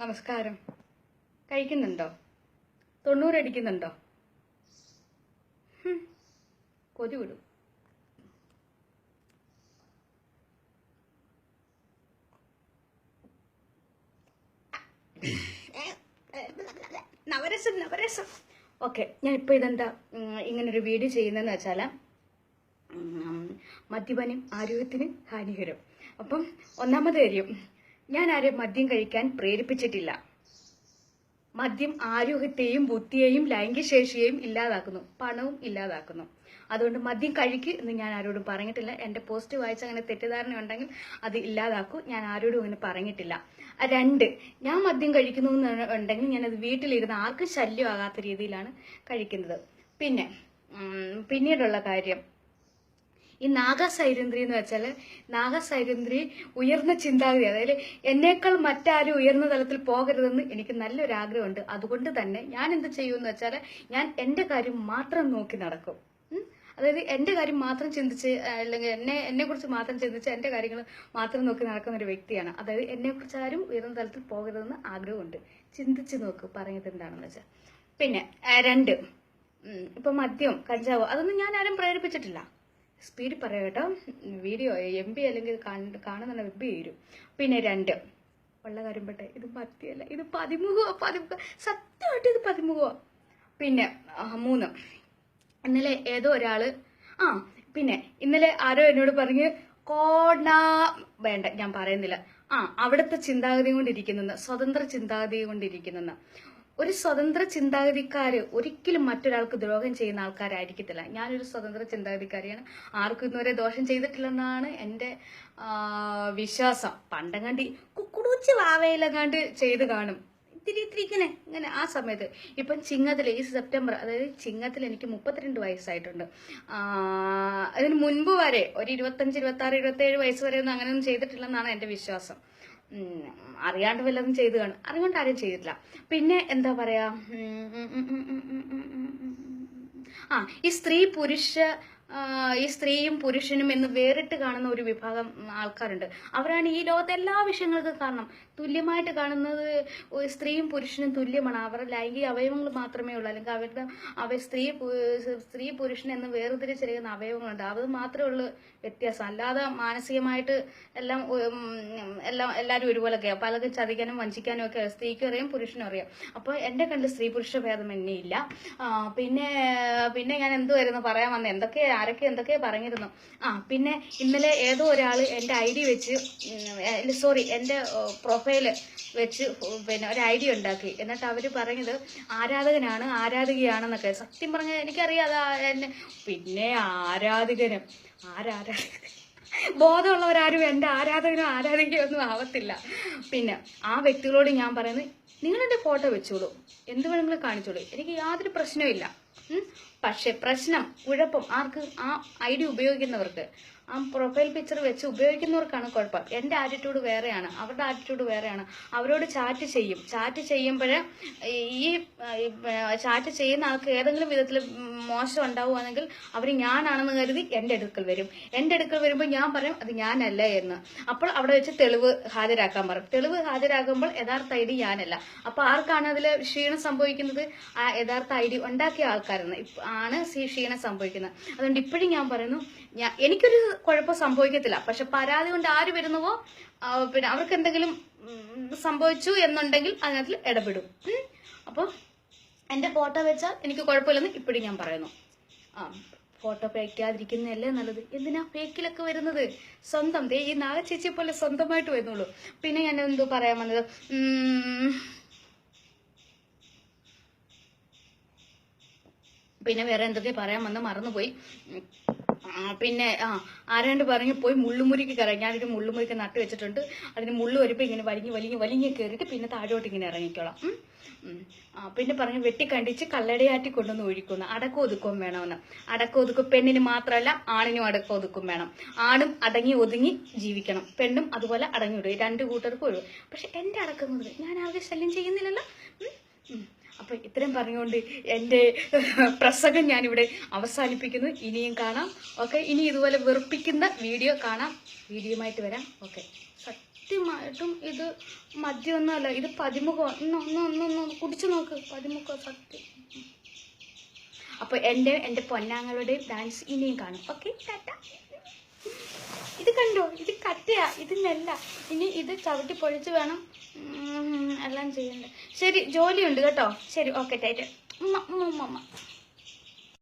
നമസ്കാരം. കഴിക്കുന്നുണ്ടോ? തൊണ്ണൂറടിക്കുന്നുണ്ടോ കൊതി വിടും. നവരസം നവരസം. ഓക്കെ ഞാൻ ഇപ്പോൾ ഇതെന്താ ഇങ്ങനെ ഇങ്ങനൊരു വീഡിയോ ചെയ്യുന്നതെന്ന് വെച്ചാൽ മദ്യപാനം ആരോഗ്യത്തിന് ഹാനികരം. അപ്പം ഒന്നാമത് കാര്യം ഞാൻ ആരെ മദ്യം കഴിക്കാൻ പ്രേരിപ്പിച്ചിട്ടില്ല. മദ്യം ആരോഗ്യത്തെയും ബുദ്ധിയെയും ലൈംഗികശേഷിയെയും ഇല്ലാതാക്കുന്നു. പണവും ഇല്ലാതാക്കുന്നു. അതുകൊണ്ട് മദ്യം കഴിക്ക് എന്ന് ഞാൻ ആരോടും പറഞ്ഞിട്ടില്ല. എന്റെ പോസ്റ്റ് വായിച്ച അങ്ങനെ തെറ്റിദ്ധാരണ ഉണ്ടെങ്കിൽ അത് ഇല്ലാതാക്കൂ. ഞാൻ ആരോടും അങ്ങനെ പറഞ്ഞിട്ടില്ല. രണ്ട് ഞാൻ മദ്യം കഴിക്കുന്നു എന്ന് ഉണ്ടെങ്കിൽ ഞാനത് വീട്ടിലിരുന്ന് ആർക്കും ശല്യമാകാത്ത രീതിയിലാണ് കഴിക്കുന്നത്. പിന്നെ പിന്നീടുള്ള കാര്യം. ഈ നാഗസൈരന്ദ്രി എന്ന് വെച്ചാൽ നാഗസൈരന്ദ്രി ഉയർന്ന ചിന്താഗതി അതായത് എന്നേക്കാൾ മറ്റാരും ഉയർന്ന തലത്തിൽ പോകരുതെന്ന് എനിക്ക് നല്ലൊരു ആഗ്രഹമുണ്ട്. അതുകൊണ്ട് തന്നെ ഞാൻ എന്ത് ചെയ്യുമെന്ന് വെച്ചാൽ ഞാൻ എന്റെ കാര്യം മാത്രം നോക്കി നടക്കും. അതായത് എന്റെ കാര്യം മാത്രം ചിന്തിച്ച് അല്ലെങ്കിൽ എന്നെ എന്നെ കുറിച്ച് മാത്രം ചിന്തിച്ച് എന്റെ കാര്യങ്ങൾ മാത്രം നോക്കി നടക്കുന്ന ഒരു വ്യക്തിയാണ്. അതായത് എന്നെ കുറിച്ച് ആരും ഉയർന്ന തലത്തിൽ പോകരുതെന്ന് ആഗ്രഹമുണ്ട്. ചിന്തിച്ച് നോക്ക് പറഞ്ഞത് എന്താണെന്ന് വെച്ചാൽ പിന്നെ രണ്ട്. ഇപ്പൊ മദ്യം കഞ്ചാവ് അതൊന്നും ഞാൻ ആരും പ്രേരിപ്പിച്ചിട്ടില്ല. സ്പീഡിൽ പറയാം കേട്ടോ. വീഡിയോ എം ബി അല്ലെങ്കിൽ കാണുന്ന വെബ് വരും. പിന്നെ രണ്ട്. ഉള്ള കാര്യം പെട്ടെ ഇത് പത്തിയല്ല ഇത് പതിമുഖോ പതിമുഖ. സത്യമായിട്ട് ഇത് പതിമുഖോ പിന്നെ മൂന്ന്. ഇന്നലെ ഏതോ ഒരാൾ ആ പിന്നെ ഇന്നലെ ആരോ എന്നോട് പറഞ്ഞ് കോണ വേണ്ട ഞാൻ പറയുന്നില്ല. ആ അവിടുത്തെ ചിന്താഗതി കൊണ്ടിരിക്കുന്നെന്ന് സ്വതന്ത്ര ചിന്താഗതി കൊണ്ടിരിക്കുന്നെന്ന്. ഒരു സ്വതന്ത്ര ചിന്താഗതിക്കാര് ഒരിക്കലും മറ്റൊരാൾക്ക് ദ്രോഹം ചെയ്യുന്ന ആൾക്കാരായിരിക്കത്തില്ല. ഞാനൊരു സ്വതന്ത്ര ചിന്താഗതിക്കാരിയാണ്. ആർക്കും ഇന്നുവരെ ദോഷം ചെയ്തിട്ടില്ലെന്നാണ് എന്റെ വിശ്വാസം. പണ്ടങ്ങാണ്ടി കുക്കുടൂച്ചി വാവയിലെങ്ങാണ്ട് ചെയ്ത് കാണും. ഇത്തിരി ഇത്തിരി ഇങ്ങനെ ഇങ്ങനെ ആ സമയത്ത്. ഇപ്പം ചിങ്ങത്തിൽ ഈ സെപ്റ്റംബർ അതായത് ചിങ്ങത്തിൽ എനിക്ക് മുപ്പത്തിരണ്ട് വയസ്സായിട്ടുണ്ട്. അതിന് മുൻപ് വരെ ഒരു ഇരുപത്തഞ്ച് ഇരുപത്താറ് ഇരുപത്തേഴ് വയസ്സ് വരെ ഒന്നും അങ്ങനെയൊന്നും ചെയ്തിട്ടില്ലെന്നാണ് എന്റെ വിശ്വാസം. അറിയാണ്ട് വല്ലതും ചെയ്തു കാണും അറിയാണ്ട് ആരും ചെയ്തിട്ടില്ല. പിന്നെ എന്താ പറയാ? ആ ഈ സ്ത്രീ പുരുഷ ഈ സ്ത്രീയും പുരുഷനും എന്ന് വേറിട്ട് കാണുന്ന ഒരു വിഭാഗം ആൾക്കാരുണ്ട്. അവരാണ് ഈ ലോകത്തെ എല്ലാ വിഷയങ്ങൾക്കും കാരണം. തുല്യമായിട്ട് കാണുന്നത് സ്ത്രീയും പുരുഷനും തുല്യമാണ്. അവരുടെ ലൈംഗിക അവയവങ്ങൾ മാത്രമേ ഉള്ളൂ. അല്ലെങ്കിൽ അവരുടെ അവ സ്ത്രീ സ്ത്രീ പുരുഷൻ എന്ന് വേർതിരിച്ചിരിക്കുന്ന അവയവങ്ങളുണ്ട്. അത് മാത്രമേ ഉള്ളൂ വ്യത്യാസം. അല്ലാതെ മാനസികമായിട്ട് എല്ലാം എല്ലാം എല്ലാവരും ഒരുപോലൊക്കെ പലതും ചതിക്കാനും വഞ്ചിക്കാനും ഒക്കെ സ്ത്രീക്കും അറിയാം പുരുഷനും അറിയാം. അപ്പോൾ എന്റെ കണ്ട് സ്ത്രീ പുരുഷ ഭേദം എന്നെ ഇല്ല പിന്നെ പിന്നെ ഞാൻ എന്തുവായിരുന്നു പറയാൻ വന്നത് എന്തൊക്കെ ആരൊക്കെ എന്തൊക്കെ പറഞ്ഞിരുന്നു. ആ പിന്നെ ഇന്നലെ ഏതോ ഒരാൾ എന്റെ ഐ ഡി വെച്ച് സോറി എന്റെ പ്രൊഫൈൽ വെച്ച് പിന്നെ ഒരു ഐ ഡി ഉണ്ടാക്കി. എന്നിട്ട് അവർ പറഞ്ഞത് ആരാധകനാണ് ആരാധികയാണെന്നൊക്കെ. സത്യം പറഞ്ഞാൽ എനിക്കറിയാതെ എന്നെ. പിന്നെ ആരാധികനും ആരാരാധകൻ ബോധമുള്ളവരാരും എന്റെ ആരാധകനും ആരാധികയോ ഒന്നും ആവത്തില്ല. പിന്നെ ആ വ്യക്തികളോട് ഞാൻ പറയുന്നത് നിങ്ങളെന്റെ ഫോട്ടോ വെച്ചോളൂ. എന്ത് വേണമെങ്കിലും കാണിച്ചോളൂ. എനിക്ക് യാതൊരു പ്രശ്നവും. പക്ഷെ പ്രശ്നം കുഴപ്പം ആർക്ക്? ആ ഐ ഡി ഉപയോഗിക്കുന്നവർക്ക്. ആ പ്രൊഫൈൽ പിക്ചർ വെച്ച് ഉപയോഗിക്കുന്നവർക്കാണ് കുഴപ്പം. എന്റെ ആറ്റിറ്റ്യൂഡ് വേറെയാണ്. അവരുടെ ആറ്റിറ്റ്യൂഡ് വേറെയാണ്. അവരോട് ചാറ്റ് ചെയ്യും. ചാറ്റ് ചെയ്യുമ്പോൾ ഈ ചാറ്റ് ചെയ്യുന്ന ആൾക്ക് ഏതെങ്കിലും വിധത്തിൽ മോശം ഉണ്ടാവുകയാണെങ്കിൽ അവർ ഞാനാണെന്ന് കരുതി എന്റെ അടുക്കൽ വരും. എന്റെ അടുക്കൽ വരുമ്പോൾ ഞാൻ പറയും അത് ഞാനല്ല എന്ന്. അപ്പോൾ അവിടെ വെച്ച് തെളിവ് ഹാജരാക്കാൻ പറയും. തെളിവ് ഹാജരാകുമ്പോൾ യഥാർത്ഥ ഐ ഡി ഞാനല്ല. അപ്പോൾ ആർക്കാണ് അതിൽ ക്ഷീണം സംഭവിക്കുന്നത്? ആ യഥാർത്ഥ ഐ ഡി ഉണ്ടാക്കിയ ആൾക്കാരെന്ന് ആണ് ക്ഷീണം സംഭവിക്കുന്നത്. അതുകൊണ്ട് ഇപ്പോഴും ഞാൻ പറയുന്നു എനിക്കൊരു കുഴപ്പം സംഭവിക്കത്തില്ല. പക്ഷെ പരാതി കൊണ്ട് ആര് വരുന്നുവോ പിന്നെ അവർക്ക് എന്തെങ്കിലും സംഭവിച്ചു എന്നുണ്ടെങ്കിൽ അതിനകത്ത് ഇടപെടും. അപ്പൊ അപ്പോൾ എന്റെ ഫോട്ടോ വെച്ചാൽ എനിക്ക് കുഴപ്പമില്ലെന്ന് ഇപ്പോഴും ഞാൻ പറയുന്നു. ആ ഫോട്ടോ ഫേക്കാതിരിക്കുന്നതല്ലേ നല്ലത്? എന്തിനാ ഫേക്കിലൊക്കെ വരുന്നത്? സ്വന്തം. ദേ ഈ നാഗച്ചേച്ചിയെ പോലെ സ്വന്തമായിട്ട് വരുന്നുള്ളൂ. പിന്നെ ഞാൻ എന്തോ പറയാൻ വന്നത്? പിന്നെ വേറെ എന്തൊക്കെ പറയാൻ വന്ന് മറന്നുപോയി. പിന്നെ ആ ആരാണ്ട് പറഞ്ഞു പോയി മുള്ളുമുറിക്ക് കയറാം ഞാനൊരു മുള്ളുമുറിക്ക് നട്ട് വെച്ചിട്ടുണ്ട്. അതിന് മുള്ളു വരുമ്പോൾ ഇങ്ങനെ വലിഞ്ഞ് വലിഞ്ഞ് വലിഞ്ഞ് കയറിയിട്ട് പിന്നെ താഴോട്ട് ഇങ്ങനെ ഇറങ്ങിക്കോളാം. പിന്നെ പറഞ്ഞു വെട്ടിക്കണ്ടിച്ച് കല്ലടയാറ്റി കൊണ്ടുവന്ന് ഒഴിക്കുന്നു. അടക്കം ഒതുക്കവും വേണമെന്ന്. അടക്കം ഒതുക്കും. പെണ്ണിന് മാത്രമല്ല ആണിനും അടക്കം ഒതുക്കും വേണം. ആണും അടങ്ങി ഒതുങ്ങി ജീവിക്കണം. പെണ്ണും അതുപോലെ അടങ്ങി വിടും രണ്ട് കൂട്ടർക്കും ഒഴിവ്. പക്ഷെ എന്റെ അടക്കം ഒതുക്കും ഞാൻ ആകെ ശല്യം ചെയ്യുന്നില്ലല്ലോ? ഉം. ഉം. അപ്പൊ ഇത്രയും പറഞ്ഞുകൊണ്ട് എന്റെ പ്രസംഗം ഞാനിവിടെ അവസാനിപ്പിക്കുന്നു. ഇനിയും കാണാം. ഓക്കെ ഇനി ഇതുപോലെ വെറുപ്പിക്കുന്ന വീഡിയോ കാണാം. വീഡിയോയുമായിട്ട് വരാം. ഓക്കെ. സത്യമായിട്ടും ഇത് മദ്യമൊന്നുമല്ല ഇത് പതിമുഖം. ഒന്ന് ഒന്ന് ഒന്ന് ഒന്ന് കുടിച്ചു നോക്ക്. പതിമുഖം സത്യം. അപ്പൊ എന്റെ എന്റെ പൊന്നാങ്ങളുടെ ഡാൻസ് ഇനിയും കാണും. ഓക്കെ ഇത് കണ്ടോ? ഇത് കട്ടയാ. ഇത് നെല്ല. ഇനി ഇത് ചവിട്ടി പൊഴിച്ച് വേണം എല്ലാം ചെയ്യണ്ടേ ശരി ജോലിയുണ്ട് കേട്ടോ. ശരി ഓക്കെ ടൈറ്റ്. ഉമ്മ ഉമ്മ ഉമ്മ.